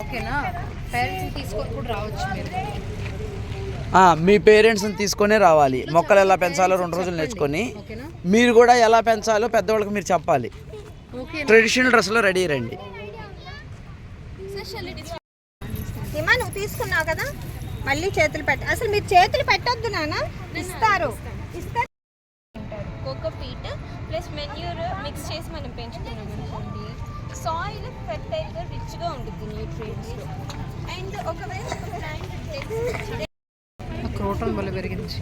ఓకేనా? పేరెంట్స్ని తీసుకొని కూడా రావచ్చు మీరు. ఆ, మీ పేరెంట్స్ని తీసుకొనే రావాలి. మొక్కలు ఎలా పెంచాలో రెండు రోజులు నేర్చుకొని. ఓకేనా? మీరు కూడా ఎలా పెంచాలో పెద్దవాళ్ళకి మీరు చెప్పాలి. ట్రెడిషనల్ డ్రెస్లో రెడీ రండి. హిమా నువ్వు తీసుకున్నావు కదా? మళ్ళీ చేతులు పెట్ట అసలు మీరు చేతులు పెట్టొద్దు నాన్న. ఇస్తారు. ఇస్తారు. Coco peat plus manure mix చేసి మనం పెంచుకున్నాం. సాయిల్ ఫెర్టైల్గా రిచ్గా ఉంటుంది న్యూట్రియంట్స్లో అండ్ ఒకవేళ క్రోటన్ వల్ల పెరిగింది.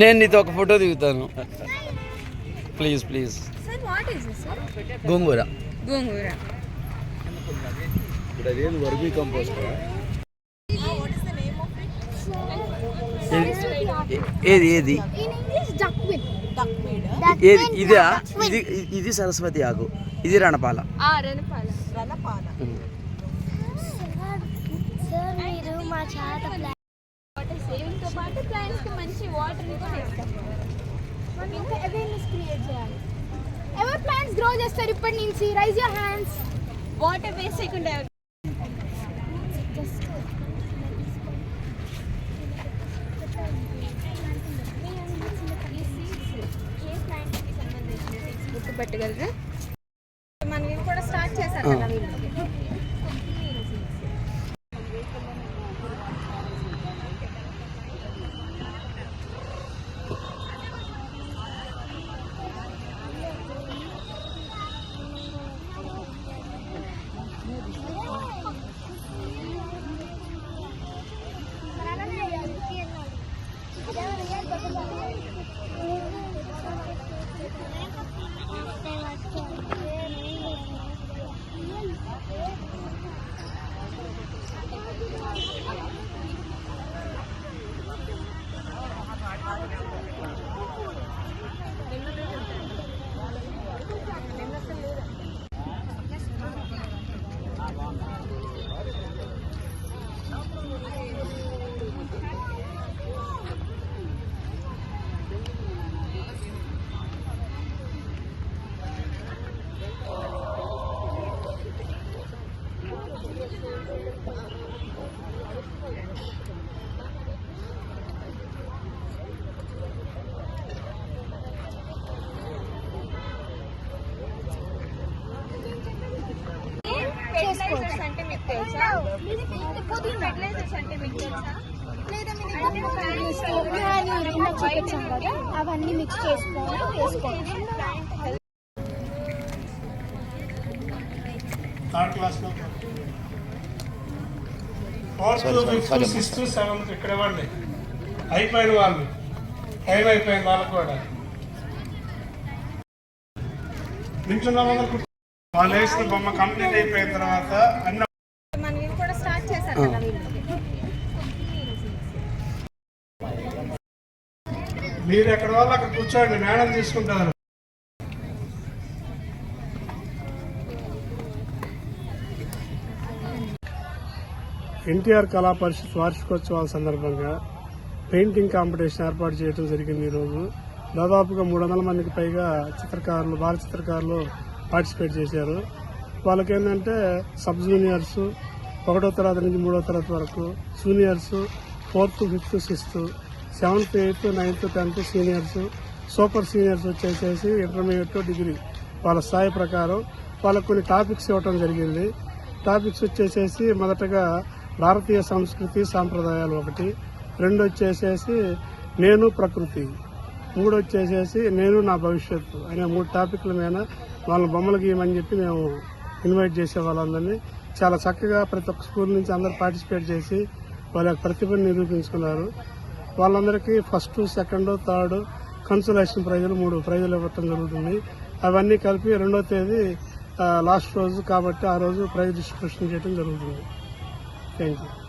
నేను నీతో ఒక ఫోటో దిగుతాను. Please please. గోంగూర. గోంగూర. ఏది? ఏది ఏది? ఇదా? ఇది ఇది సరస్వతి ఆకు ఇది రణపాల. ఎవరు ప్లాంట్స్ గ్రో చేస్తారు? ఇప్పటి నుంచి. Raise your hands water waste చేయకుండా గుర్తుపెట్టగలరా చూపించాం కదా అవన్నీ మిక్స్ చేసుకొని ఫిఫ్త్ సిక్స్త్ సెవెంత్ ఇక్కడ ఇవ్వండి. అయిపోయిన వాళ్ళు. టైం అయిపోయింది వాళ్ళకు కూడా. నించున్న వాళ్ళకు. వాళ్ళు వేసిన బొమ్మ కంప్లీట్ అయిపోయిన తర్వాత మీరు ఎక్కడ వాళ్ళు అక్కడ కూర్చోండి మేడం తీసుకుంటారు. ఎన్టీఆర్ కళా పరిషత్ వార్షికోత్సవాల సందర్భంగా పెయింటింగ్ కాంపిటీషన్ ఏర్పాటు చేయడం జరిగింది ఈరోజు దాదాపుగా మూడు వందల మందికి పైగా చిత్రకారులు బాల చిత్రకారులు పార్టిసిపేట్ చేశారు. వాళ్ళకి ఏంటంటే సబ్ జూనియర్స్ ఒకటో తరగతి నుంచి మూడో తరగతి వరకు juniors fourth fifth sixth seventh eighth ninth tenth seniors super seniors వచ్చేసేసి ఇంటర్మీడియట్ డిగ్రీ వాళ్ళ స్థాయి ప్రకారం వాళ్ళకు కొన్ని టాపిక్స్ ఇవ్వటం జరిగింది. టాపిక్స్ వచ్చేసేసి మొదటగా భారతీయ సంస్కృతి సాంప్రదాయాలు ఒకటి రెండు వచ్చేసేసి నేను ప్రకృతి మూడు వచ్చేసేసి నేను నా భవిష్యత్తు అనే మూడు టాపిక్ల మీద వాళ్ళ బొమ్మలు గీయమని చెప్పి మేము ఇన్వైట్ చేసే వాళ్ళందరినీ చాలా చక్కగా ప్రతి ఒక్క స్కూల్ నుంచి అందరూ పార్టిసిపేట్ చేసి వాళ్ళ యొక్క ప్రతిభను నిరూపించుకున్నారు. వాళ్ళందరికీ ఫస్ట్ సెకండ్ థర్డ్ కన్సలేషన్ ప్రైజులు మూడు ప్రైజులు ఇవ్వటం జరుగుతుంది. అవన్నీ కలిపి రెండో తేదీ లాస్ట్ రోజు కాబట్టి ఆ రోజు ప్రైజ్ డిస్ట్రిబ్యూషన్ చేయడం జరుగుతుంది. Thank you.